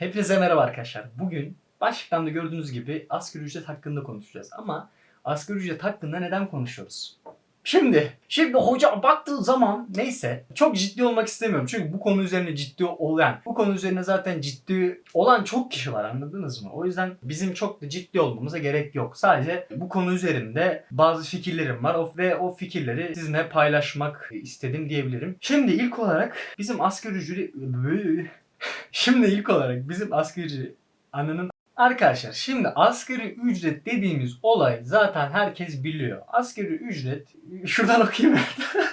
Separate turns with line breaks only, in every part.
Hepinize merhaba arkadaşlar. Bugün başlıktan da gördüğünüz gibi asgari ücret hakkında konuşacağız. Ama asgari ücret hakkında neden konuşuyoruz? Şimdi, şimdi hoca baktığı zaman neyse çok ciddi olmak istemiyorum. Çünkü bu konu üzerine ciddi olan, bu konu üzerine zaten ciddi olan çok kişi var anladınız mı? O yüzden bizim çok da ciddi olmamıza gerek yok. Sadece bu konu üzerinde bazı fikirlerim var ve o fikirleri sizinle paylaşmak istedim diyebilirim. Şimdi ilk olarak bizim asgari ücret... Şimdi ilk olarak bizim asgari anının Arkadaşlar şimdi asgari ücret dediğimiz olay zaten herkes biliyor. Asgari ücret şuradan okuyayım.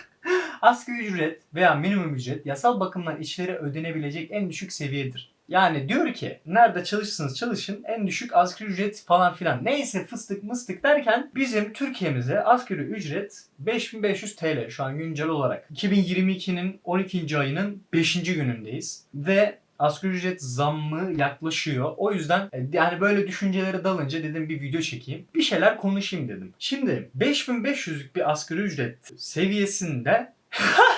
asgari ücret veya minimum ücret yasal bakımdan işlere ödenebilecek en düşük seviyedir. Yani diyor ki nerede çalışırsanız çalışın en düşük asgari ücret falan filan. Neyse fıstık mıstık derken bizim Türkiye'mize asgari ücret 5500 TL şu an güncel olarak. 2022'nin 12. ayının 5. günündeyiz. Ve asgari ücret zammı yaklaşıyor. O yüzden e, yani böyle düşüncelere dalınca dedim bir video çekeyim. Bir şeyler konuşayım dedim. Şimdi 5500'lük bir asgari ücret seviyesinde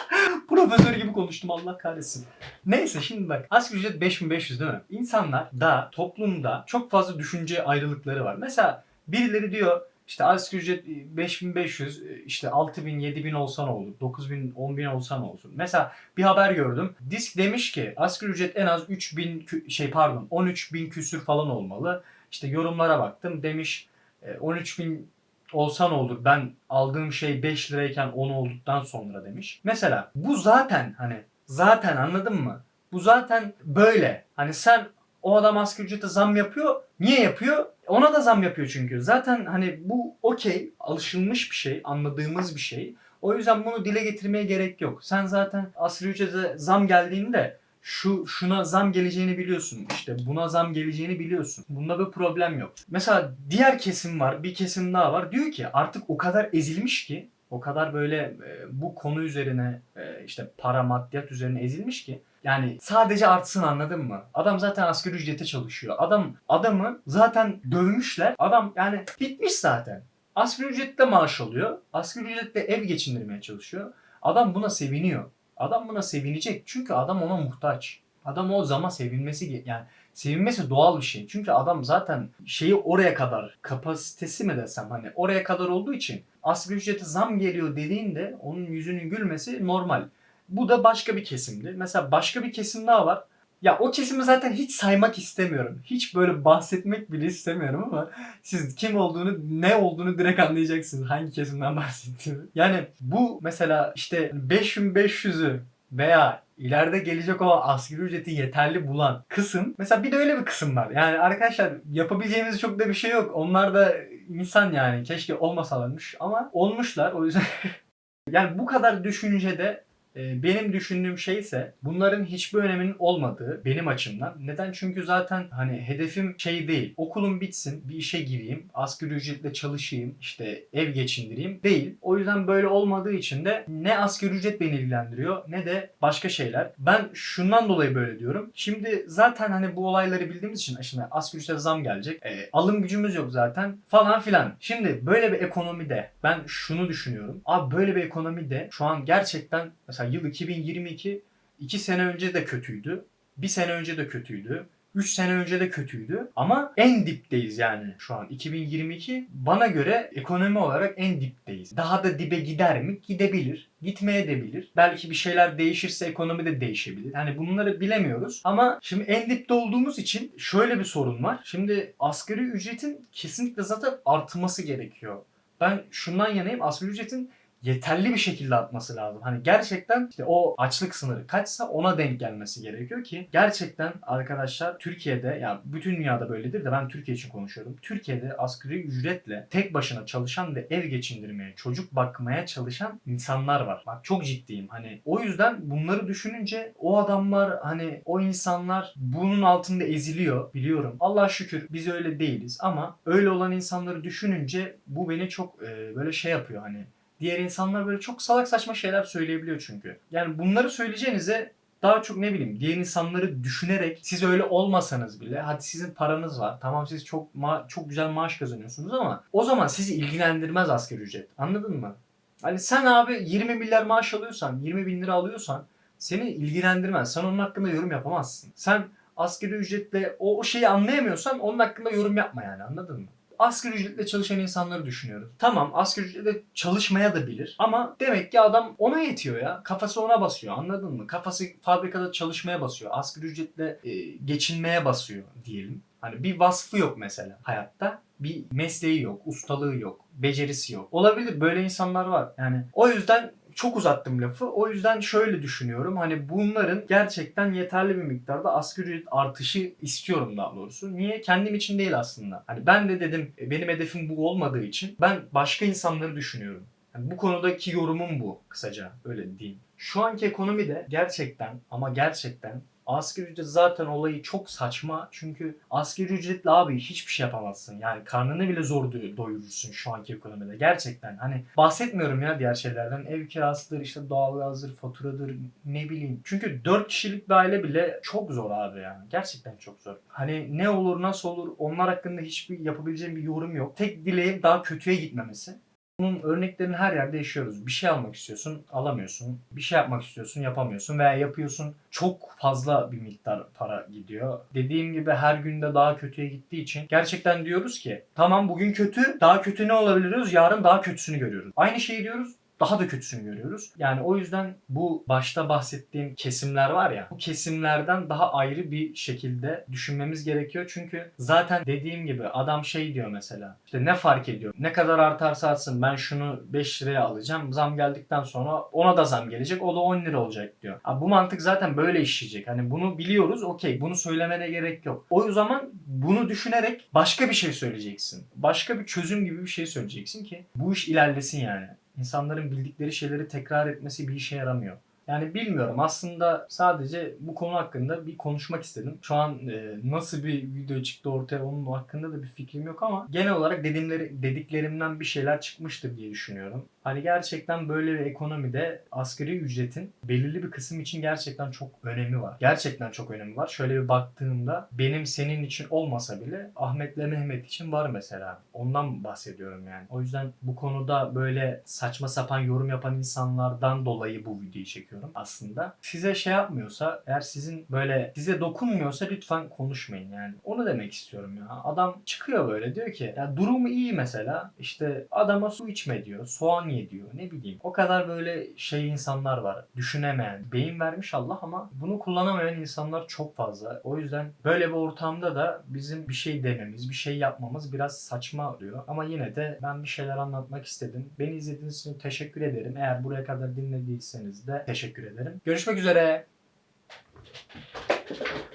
Profesör gibi konuştum Allah kahretsin. Neyse şimdi bak asgari ücret 5500 değil mi? İnsanlar da toplumda çok fazla düşünce ayrılıkları var. Mesela birileri diyor işte asgari ücret 5500 işte 6000 7000 olsa ne olur? 9000 10000 olsa ne olur? Mesela bir haber gördüm. Disk demiş ki asgari ücret en az 3000 kü- şey pardon 13000 küsür falan olmalı. İşte yorumlara baktım demiş e, 13000 olsa ne olur? Ben aldığım şey 5 lirayken 10 olduktan sonra demiş. Mesela bu zaten hani zaten anladın mı? Bu zaten böyle. Hani sen o adam asgari ücrete zam yapıyor. Niye yapıyor? Ona da zam yapıyor çünkü. Zaten hani bu okey. Alışılmış bir şey. Anladığımız bir şey. O yüzden bunu dile getirmeye gerek yok. Sen zaten asgari ücrete zam geldiğinde şu şuna zam geleceğini biliyorsun. İşte buna zam geleceğini biliyorsun. Bunda bir problem yok. Mesela diğer kesim var. Bir kesim daha var. Diyor ki artık o kadar ezilmiş ki o kadar böyle e, bu konu üzerine e, işte para maddiyat üzerine ezilmiş ki yani sadece artsın anladın mı? Adam zaten asgari ücrete çalışıyor. Adam adamı zaten dövmüşler. Adam yani bitmiş zaten. Asgari ücretle maaş alıyor. Asgari ücretle ev geçindirmeye çalışıyor. Adam buna seviniyor. Adam buna sevinecek. Çünkü adam ona muhtaç. Adam o zaman sevinmesi yani sevinmesi doğal bir şey. Çünkü adam zaten şeyi oraya kadar kapasitesi mi desem hani oraya kadar olduğu için asgari ücrete zam geliyor dediğinde onun yüzünün gülmesi normal. Bu da başka bir kesimdi. Mesela başka bir kesim daha var. Ya o kesimi zaten hiç saymak istemiyorum. Hiç böyle bahsetmek bile istemiyorum ama siz kim olduğunu, ne olduğunu direkt anlayacaksınız. Hangi kesimden bahsettiğimi. Yani bu mesela işte 5500'ü veya ileride gelecek olan asgari ücreti yeterli bulan kısım. Mesela bir de öyle bir kısım var. Yani arkadaşlar yapabileceğimiz çok da bir şey yok. Onlar da insan yani. Keşke olmasalarmış ama olmuşlar. O yüzden yani bu kadar düşüncede benim düşündüğüm şey ise bunların hiçbir öneminin olmadığı benim açımdan. Neden? Çünkü zaten hani hedefim şey değil. Okulum bitsin, bir işe gireyim, asgari ücretle çalışayım, işte ev geçindireyim değil. O yüzden böyle olmadığı için de ne asgari ücret beni ilgilendiriyor ne de başka şeyler. Ben şundan dolayı böyle diyorum. Şimdi zaten hani bu olayları bildiğimiz için şimdi asgari ücrete zam gelecek. E, alım gücümüz yok zaten falan filan. Şimdi böyle bir ekonomide ben şunu düşünüyorum. Abi böyle bir ekonomide şu an gerçekten mesela yıl 2022 2 sene önce de kötüydü. Bir sene önce de kötüydü. 3 sene önce de kötüydü. Ama en dipteyiz yani şu an. 2022 bana göre ekonomi olarak en dipteyiz. Daha da dibe gider mi? Gidebilir. Gitmeye de bilir. Belki bir şeyler değişirse ekonomi de değişebilir. Hani bunları bilemiyoruz. Ama şimdi en dipte olduğumuz için şöyle bir sorun var. Şimdi asgari ücretin kesinlikle zaten artması gerekiyor. Ben şundan yanayım. Asgari ücretin yeterli bir şekilde artması lazım. Hani gerçekten işte o açlık sınırı kaçsa ona denk gelmesi gerekiyor ki gerçekten arkadaşlar Türkiye'de ya bütün dünyada böyledir de ben Türkiye için konuşuyorum. Türkiye'de asgari ücretle tek başına çalışan ve ev geçindirmeye, çocuk bakmaya çalışan insanlar var. Bak çok ciddiyim. Hani o yüzden bunları düşününce o adamlar hani o insanlar bunun altında eziliyor biliyorum. Allah şükür biz öyle değiliz ama öyle olan insanları düşününce bu beni çok e, böyle şey yapıyor hani Diğer insanlar böyle çok salak saçma şeyler söyleyebiliyor çünkü. Yani bunları söyleyeceğinize daha çok ne bileyim diğer insanları düşünerek siz öyle olmasanız bile hadi sizin paranız var. Tamam siz çok çok güzel maaş kazanıyorsunuz ama o zaman sizi ilgilendirmez asgari ücret. Anladın mı? Hani sen abi 20 milyar maaş alıyorsan, 20 bin lira alıyorsan seni ilgilendirmez. Sen onun hakkında yorum yapamazsın. Sen asgari ücretle o, o şeyi anlayamıyorsan onun hakkında yorum yapma yani anladın mı? Asgari ücretle çalışan insanları düşünüyorum. Tamam asgari ücretle çalışmaya da bilir ama demek ki adam ona yetiyor ya. Kafası ona basıyor anladın mı? Kafası fabrikada çalışmaya basıyor. Asgari ücretle e, geçinmeye basıyor diyelim. Hani bir vasfı yok mesela hayatta. Bir mesleği yok, ustalığı yok, becerisi yok. Olabilir böyle insanlar var. Yani o yüzden çok uzattım lafı. O yüzden şöyle düşünüyorum. Hani bunların gerçekten yeterli bir miktarda asgari ücret artışı istiyorum daha doğrusu. Niye? Kendim için değil aslında. Hani ben de dedim e, benim hedefim bu olmadığı için ben başka insanları düşünüyorum. Yani bu konudaki yorumum bu kısaca öyle diyeyim. Şu anki ekonomide gerçekten ama gerçekten asgari ücret zaten olayı çok saçma. Çünkü asgari ücretle abi hiçbir şey yapamazsın. Yani karnını bile zor doy- doyurursun şu anki ekonomide. Gerçekten hani bahsetmiyorum ya diğer şeylerden. Ev kirasıdır, işte doğalgazdır, faturadır ne bileyim. Çünkü 4 kişilik bir aile bile çok zor abi yani. Gerçekten çok zor. Hani ne olur nasıl olur onlar hakkında hiçbir yapabileceğim bir yorum yok. Tek dileğim daha kötüye gitmemesi. Bunun örneklerini her yerde yaşıyoruz. Bir şey almak istiyorsun, alamıyorsun. Bir şey yapmak istiyorsun, yapamıyorsun veya yapıyorsun. Çok fazla bir miktar para gidiyor. Dediğim gibi her günde daha kötüye gittiği için gerçekten diyoruz ki tamam bugün kötü, daha kötü ne olabilir diyoruz, yarın daha kötüsünü görüyoruz. Aynı şeyi diyoruz, daha da kötüsünü görüyoruz. Yani o yüzden bu başta bahsettiğim kesimler var ya bu kesimlerden daha ayrı bir şekilde düşünmemiz gerekiyor. Çünkü zaten dediğim gibi adam şey diyor mesela işte ne fark ediyor? Ne kadar artarsa artsın ben şunu 5 liraya alacağım. Zam geldikten sonra ona da zam gelecek. O da 10 lira olacak diyor. Abi bu mantık zaten böyle işleyecek. Hani bunu biliyoruz. Okey. Bunu söylemene gerek yok. O zaman bunu düşünerek başka bir şey söyleyeceksin. Başka bir çözüm gibi bir şey söyleyeceksin ki bu iş ilerlesin yani. İnsanların bildikleri şeyleri tekrar etmesi bir işe yaramıyor. Yani bilmiyorum aslında sadece bu konu hakkında bir konuşmak istedim. Şu an e, nasıl bir video çıktı ortaya onun hakkında da bir fikrim yok ama genel olarak dedimleri, dediklerimden bir şeyler çıkmıştır diye düşünüyorum. Hani gerçekten böyle bir ekonomide asgari ücretin belirli bir kısım için gerçekten çok önemi var. Gerçekten çok önemi var. Şöyle bir baktığımda benim senin için olmasa bile Ahmet'le Mehmet için var mesela. Ondan bahsediyorum yani. O yüzden bu konuda böyle saçma sapan yorum yapan insanlardan dolayı bu videoyu çekiyorum aslında. Size şey yapmıyorsa eğer sizin böyle size dokunmuyorsa lütfen konuşmayın yani. Onu demek istiyorum ya. Adam çıkıyor böyle diyor ki ya durumu iyi mesela işte adama su içme diyor. Soğan ye diyor. Ne bileyim. O kadar böyle şey insanlar var. Düşünemeyen. Beyin vermiş Allah ama bunu kullanamayan insanlar çok fazla. O yüzden böyle bir ortamda da bizim bir şey dememiz, bir şey yapmamız biraz saçma oluyor. Ama yine de ben bir şeyler anlatmak istedim. Beni izlediğiniz için teşekkür ederim. Eğer buraya kadar dinlediyseniz de teşekkür ederim. Görüşmek üzere.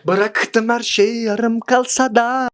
Bıraktım her şey yarım kalsa da